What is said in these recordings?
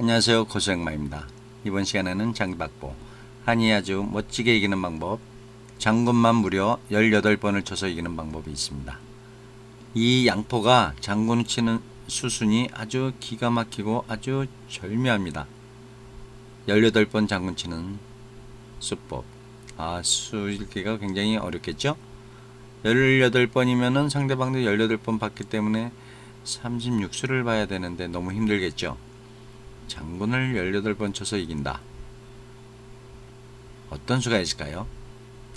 안녕하세요 고수행마입니다. 이번 시간에는 장기박보 한이 아주 멋지게 이기는 방법 장군만 무려 18번을 쳐서 이기는 방법이 있습니다. 이 양포가 장군 치는 수순이 아주 기가 막히고 아주 절묘합니다. 18번 장군 치는 수법 아 수일기가 굉장히 어렵겠죠? 18번이면은 상대방도 18번 봤기 때문에 36수를 봐야 되는데 너무 힘들겠죠? 장군을 18번 쳐서 이긴다. 어떤 수가 있을까요?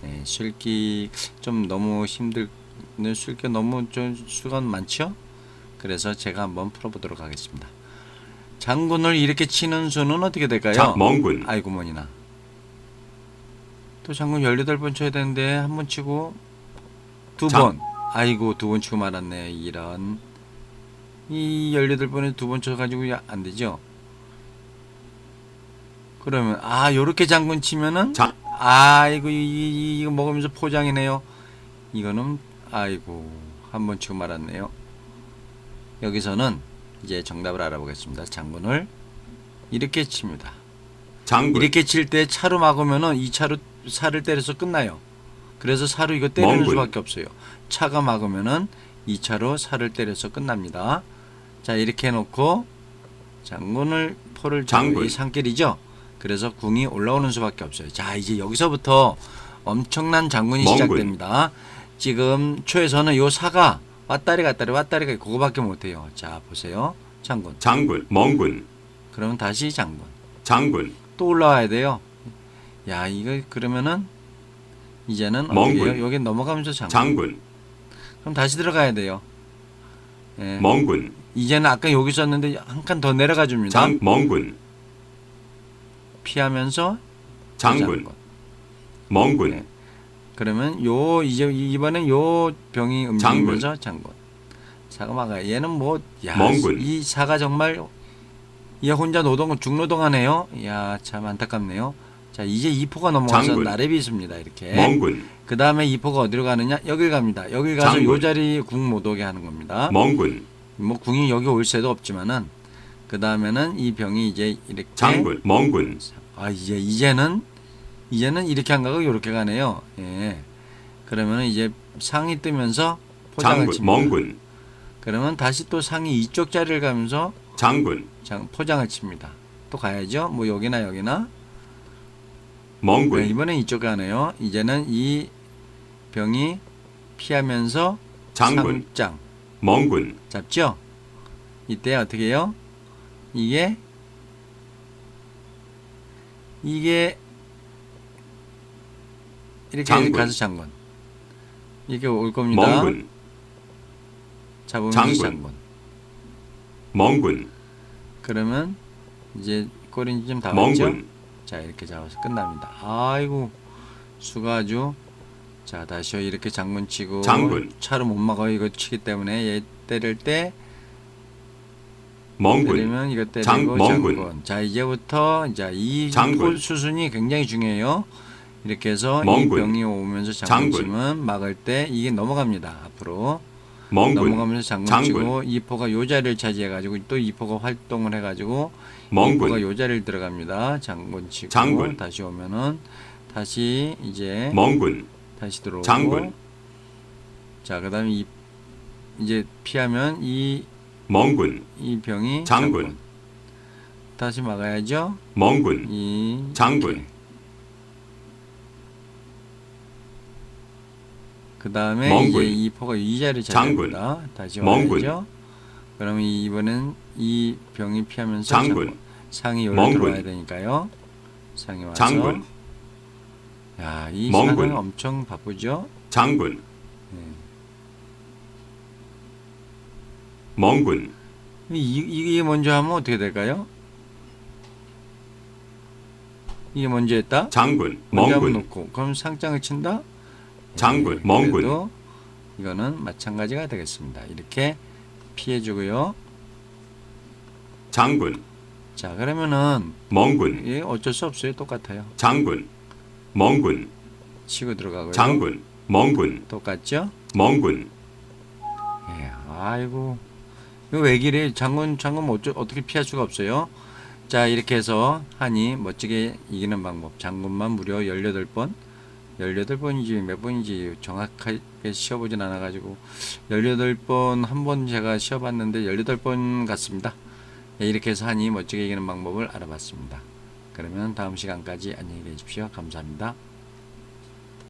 네, 술기 좀 너무 힘들, 네, 술기 너무 좀 수가 많죠? 그래서 제가 한번 풀어보도록 하겠습니다. 장군을 이렇게 치는 수는 어떻게 될까요? 자, 멍군. 아이고 뭐니나. 또 장군 18번 쳐야 되는데 한 번 치고 두 자. 번. 아이고 두 번 치고 말았네. 이런. 이 18번에 두 번 쳐가지고 야, 안 되죠? 그러면 아 요렇게 장군 치면은 자. 아이고 이, 이, 이 거 먹으면서 포장이네요. 이거는 아이고 한 번 치고 말았네요. 여기서는 이제 정답을 알아보겠습니다. 장군을 이렇게 칩니다. 장군, 이렇게 칠 때 차로 막으면은 이 차로 살을 때려서 끝나요. 그래서 사로 이거 때리는 멍군. 수밖에 없어요. 차가 막으면은 이 차로 살을 때려서 끝납니다. 자 이렇게 해놓고 장군을 포를 장군. 장군 이 산길이죠. 그래서 궁이 올라오는 수밖에 없어요. 자 이제 여기서부터 엄청난 장군이. 시작됩니다. 지금 초에서는 요 사가 왔다리 갔다리 왔다리 가 그거밖에 못해요. 자 보세요. 장군. 장군, 멍군, 그러면 다시 장군. 장군, 또 올라와야 돼요. 야, 이거 그러면은 이제는 멍군. 여기 넘어가면서 장군. 장군, 그럼 다시 들어가야 돼요. 예. 멍군, 이제는 아까 여기 있었는데 한 칸 더 내려가 줍니다. 장, 멍군, 피하면서 장군, 멍군, 네. 그러면 요 이제 이번엔 요 병이 움직이면서 장군. 사가 막아. 얘는 뭐 야, 멍군. 이 사가 정말 얘 혼자 노동 중노동하네요. 야, 참 안타깝네요. 자, 이제 이포가 넘어가서 장군. 나래비 있습니다. 이렇게. 멍군, 그 다음에 이포가 어디로 가느냐? 여길 갑니다. 여길 가서 장군. 요 자리 궁 못 오게 하는 겁니다. 멍군, 뭐 궁이 여기 올 새도 없지만은 그 다음에는 이 병이 이제 이렇게 장군, 멍군, 아 이제 이제는 이제는 이렇게 안 가고 이렇게 가네요. 예. 그러면은 이제 상이 뜨면서 포장을 장군, 칩니다. 멍군, 그러면 다시 또 상이 이쪽 자리를 가면서 장군, 장, 포장을 칩니다. 또 가야죠. 뭐 여기나 여기나. 네, 멍군, 이번엔 이쪽 가네요. 이제는 이 병이 피하면서 장군, 상장 멍군, 잡죠? 이때 어떻게 해요? 이게 이게 이렇게 장군. 가서 장군 이렇게 올 겁니다. 멍군, 잡으면 장군. 장군. 멍군, 그러면 이제 꼬리는 좀? 멍군, 자 이렇게 잡아서 끝납니다. 아이고 수가 아주 자 다시요 이렇게 장군 치고 장군. 차로 못 막아 이거 치기 때문에 얘 때릴 때 멍군, 때리면 이거 때리고 장- 멍군. 장군. 자 이제부터 이제 이 장군. 포 수순이 굉장히 중요해요. 이렇게 해서 이 멍군. 병이 오면서 장군 장군. 치면 막을 때 이게 넘어갑니다. 앞으로 멍군, 넘어가면서 장군, 장군. 치고 이 포가 요 자리를 차지해 가지고 또 이 포가 활동을 해 가지고 이 포가 멍군, 요 자리를 들어갑니다. 장군 치고 장군. 다시 오면은 다시 이제 멍군, 다시 들어오고 장군. 자 그다음에 이 이제 피하면 이이 멍군, 병이 장군. 다시 막아야죠. 멍군, 이 장군, 그 다음에 멍군. 이제 이 포가 이 자리를 장군. 다시 멍군. 와야죠. 그러면 이번엔 이 병이 피하면서 장군, 상이 여기로 멍군. 들어와야 되니까요. 상이 와서 장군, 야, 이 멍군. 상은 엄청 바쁘죠. 장군, 네. 멍군, 이, 이게 먼저 하면 어떻게 될까요? 이게 먼저 했다? 장군, 먼저 멍군, 놓고 그럼 상장을 친다? 장군, 네, 멍군. 그래도 이거는 마찬가지가 되겠습니다. 이렇게 피해주고요. 장군, 자 그러면은 멍군, 이게 어쩔 수 없어요. 똑같아요. 장군, 멍군, 치고 들어가고요. 장군, 멍군, 똑같죠? 멍군, 예, 아이고 왜 기래? 장군 장군 어쩌, 어떻게 피할 수가 없어요. 자, 이렇게 해서 한이 멋지게 이기는 방법. 장군만 무려 18번. 18번이지 몇 번인지 정확하게 쉬어보진 않아가지고 18번 한 번 제가 쉬어봤는데 18번 같습니다. 네, 이렇게 해서 한이 멋지게 이기는 방법을 알아봤습니다. 그러면 다음 시간까지 안녕히 계십시오. 감사합니다.